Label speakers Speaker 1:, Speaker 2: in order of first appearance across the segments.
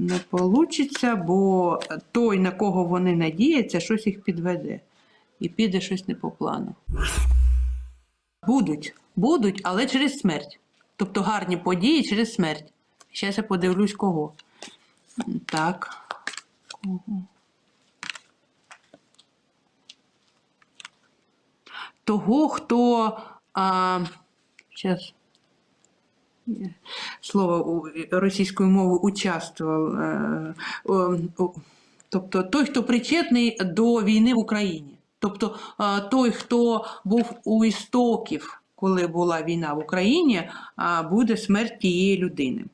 Speaker 1: Не вийде, бо той, на кого вони надіються, щось їх підведе. І піде щось не по плану. Будуть, будуть, але через смерть. Тобто гарні події через смерть. Зараз я подивлюсь кого. Так. Того, хто. А, зараз. Слово російською мовою участвував. е, Тобто той, хто причетний до війни в Україні. Тобто е, той, хто був у істоків, коли була війна в Україні, буде смерть тієї людини.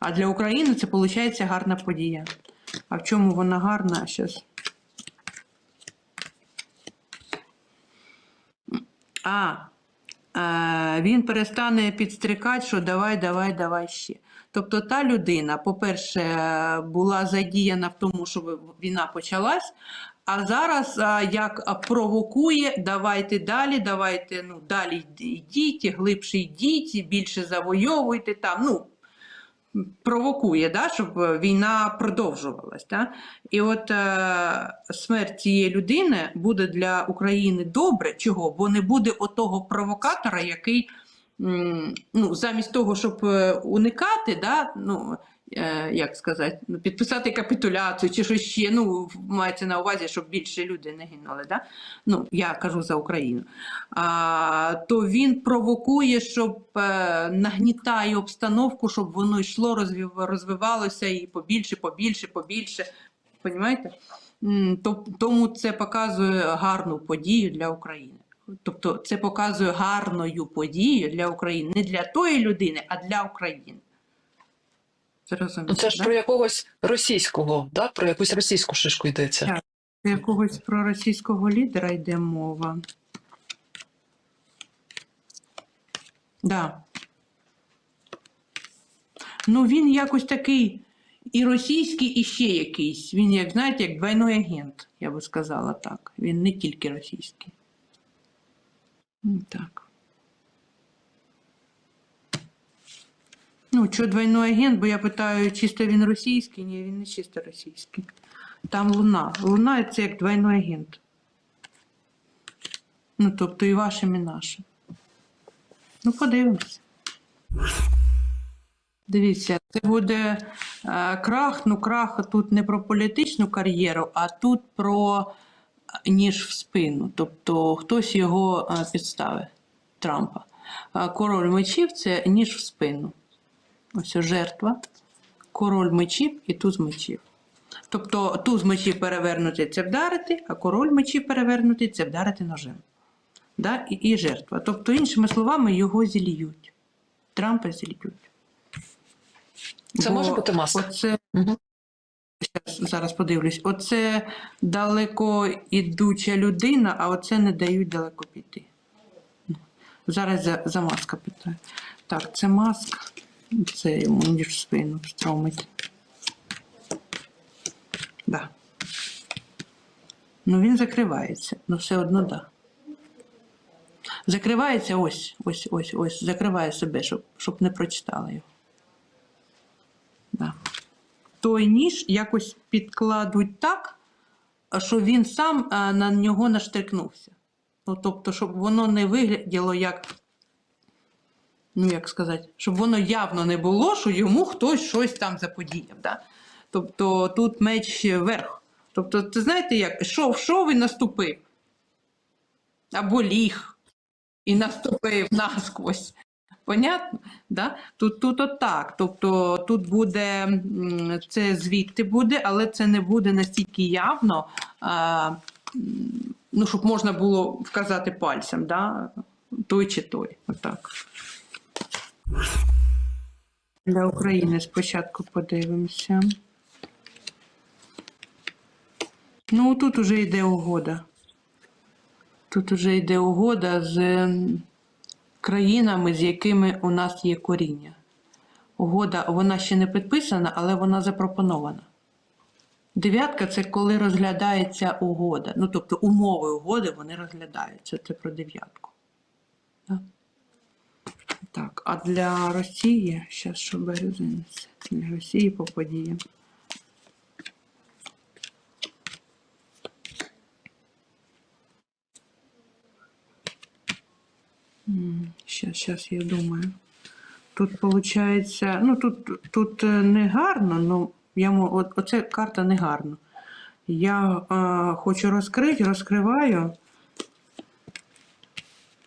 Speaker 1: А для України це виходить гарна подія. А в чому вона гарна? Щас. А, е, він перестане підстрикати, що давай, давай, давай ще. Тобто та людина, по-перше, е, була задіяна в тому, щоб війна почалась, а зараз е, як провокує, давайте далі, давайте ну, далі йдіть, глибше йдіть, більше завойовуйте там. ну, провокує, да, щоб війна продовжувалась. Да? І от е, смерть цієї людини буде для України добре. Чого? Бо не буде отого провокатора, який ну, замість того, щоб е, уникати, да, ну, е, як сказати, ну, підписати капітуляцію чи щось ще, ну, мається на увазі, щоб більше люди не гинули. Да? Ну, я кажу за Україну. А, то він провокує, щоб е, нагнітає обстановку, щоб воно йшло, розвив, розвивалося і побільше, побільше, побільше. Понімаєте? Тому це показує гарну подію для України. Тобто це показує гарною подію для України, не для тої людини, а для України. Зрозуміло,
Speaker 2: Ну, це ж
Speaker 1: да?
Speaker 2: про якогось російського, да? про якусь російську шишку йдеться.
Speaker 1: Так. Про якогось проросійського лідера йде мова. Да. Ну, він якось такий і російський, і ще якийсь. Він, як знаєте, як двойной агент, я би сказала так. Він не тільки російський. Так. Ну, що двойной агент, бо я питаю, чисто він російський? Ні, він не чисто російський. Там Луна. Луна це як двойной агент. Ну, тобто і вашим, і нашим. Ну, подивимося. Дивіться, це буде е, крах. Ну, крах тут не про політичну кар'єру, а тут про е, ніж в спину. Тобто хтось його е, підставить, Трампа. Король мечів це ніж в спину. Ось жертва, король мечів і туз мечів. Тобто туз мечів перевернути це вдарити, а король мечів перевернути це вдарити ножем. Да? І, і жертва. Тобто, іншими словами, його зільють. Трампа зільють.
Speaker 2: Це може бути маска?
Speaker 1: Оце,
Speaker 2: Угу.
Speaker 1: щас, зараз подивлюсь, оце далеко ідуча людина, а оце не дають далеко піти. Зараз за, за маска питаю. Так, це маска. Це йому ніж спину встромить. Да. Ну він закривається, ну все одно да. Закривається ось, ось, ось, ось, закриває себе, щоб, щоб не прочитали його. Да. Той ніж якось підкладуть так, що він сам на нього наштрикнувся. Ну, тобто, щоб воно не вигляділо як, ну як сказати, щоб воно явно не було, що йому хтось щось там заподіяв. Да? Тобто тут меч вверх. Тобто, ти знаєте, як шов, шов і наступив. Або ліг і наступив насквозь. Понятно? Да? Тут, тут отак. Тобто тут буде, це звідти буде, але це не буде настільки явно, а, ну, щоб можна було вказати пальцем, да? той чи той. Отак. Для України спочатку подивимося. Ну, тут уже йде угода. Тут уже йде угода з країнами, з якими у нас є коріння. Угода, вона ще не підписана, але вона запропонована. Дев'ятка це коли розглядається угода. Ну, тобто умови угоди вони розглядаються. Це про дев'ятку. Да? Так, а для Росії, зараз що березинець, для Росії по подіям. Сейчас, сейчас я думаю. Тут получается, ну тут, тут е, не гарно, ну я от, оце карта не гарна. Я е, хочу розкрити, розкриваю.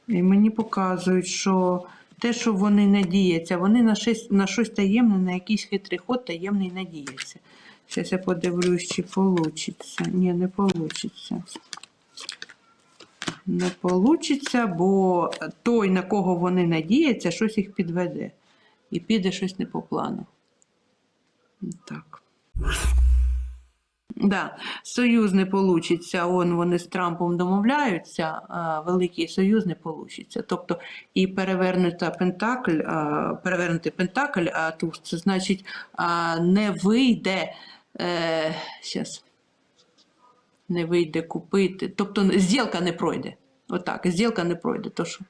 Speaker 1: І мені показують, що те, що вони надіються, вони на щось, на щось таємне, на якийсь хитрий ход таємний надіються. Зараз я подивлюсь, чи вийде. Ні, не вийде. Не вийде, бо той, на кого вони надіються, щось їх підведе. І піде щось не по плану. Так. Да, союз не получиться, он вони з Трампом домовляються, а великий союз не получиться. Тобто і перевернута Пентакль, а, перевернутий Пентакль, а туз, це значить а, не вийде. Е, щас, не вийде купити. Тобто зділка не пройде. Отак, зділка не пройде. То що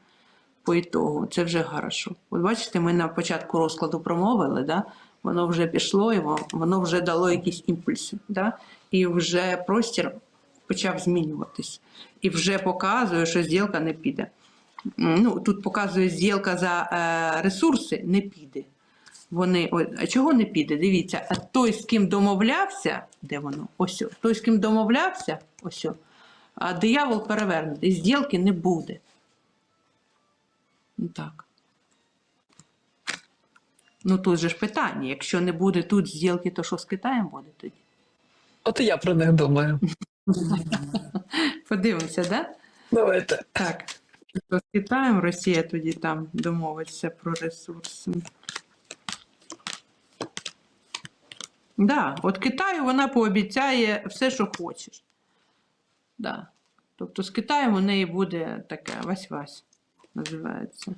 Speaker 1: по ітогу, це вже хорошо. От бачите, ми на початку розкладу промовили, да? воно вже пішло, і воно вже дало якісь імпульси. Да? І вже простір почав змінюватись. І вже показує, що зділка не піде. Ну, тут показує зділка за е, ресурси, не піде. Вони, ой, а чого не піде? Дивіться, а той, з ким домовлявся, де воно? Ось, той, з ким домовлявся, ось, а диявол перевернутий, зділки не буде. Ну так. Ну тут же ж питання: якщо не буде тут зділки, то що з Китаєм буде тоді?
Speaker 2: От і я про них думаю.
Speaker 1: Подивимося, да?
Speaker 2: Давайте.
Speaker 1: Так. З Китаєм Росія тоді там домовиться про ресурси. Да, от Китаю вона пообіцяє все, що хочеш. Да. Тобто з Китаєм у неї буде таке вась-вась називається.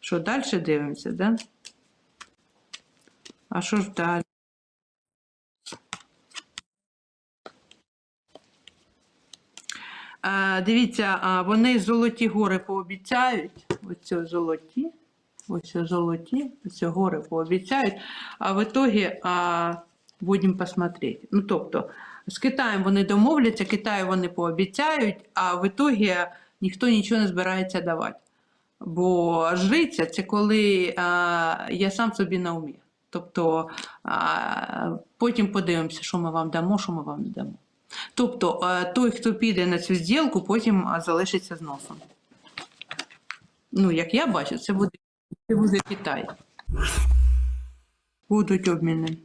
Speaker 1: Що далі дивимося, да? А що ж далі? А, дивіться, вони золоті гори пообіцяють. Оце золоті. Ось золоті, ось гори пообіцяють. А в итоге а, будемо посмотреть. Ну, тобто, з Китаєм вони домовляться, Китаю вони пообіцяють, а в итоге ніхто нічого не збирається давати. Бо жриця це коли а, я сам собі на умі. Тобто а, потім подивимося, що ми вам дамо, що ми вам не дамо. Тобто е, той, хто піде на цю зділку, потім залишиться з носом. Ну, як я бачу, це буде, це буде Китай. Будуть обміни.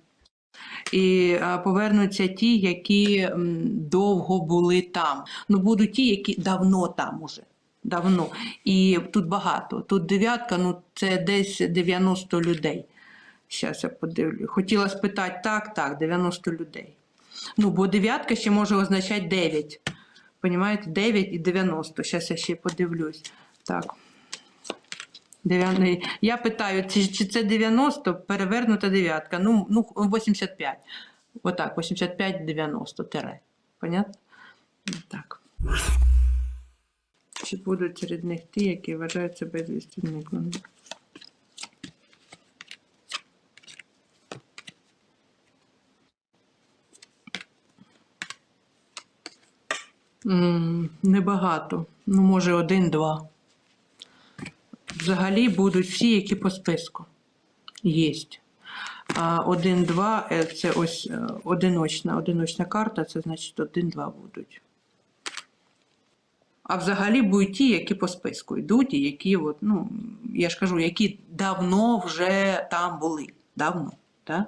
Speaker 1: І а, повернуться ті, які довго були там. Ну, будуть ті, які давно там уже. Давно. І тут багато. Тут дев'ятка, ну це десь 90 людей. Зараз я подивлю. Хотіла спитати, так, так, 90 людей. Ну, бо дев'ятка ще може означати 9. Понімаєте? 9 і 90. Зараз я ще подивлюсь. Так. Дев'яний. Я питаю, чи, це 90, перевернута дев'ятка. Ну, ну 85. Отак, 85-90 тире. Понятно? Так. Чи будуть серед них ті, які вважають себе звісті Небагато. Ну, може, один-два. Взагалі будуть всі, які по списку. А один-два е, це ось е, одиночна, одиночна карта, це значить один-два будуть. А взагалі будуть ті, які по списку йдуть, і які, от, ну, я ж кажу, які давно вже там були. Давно. Так?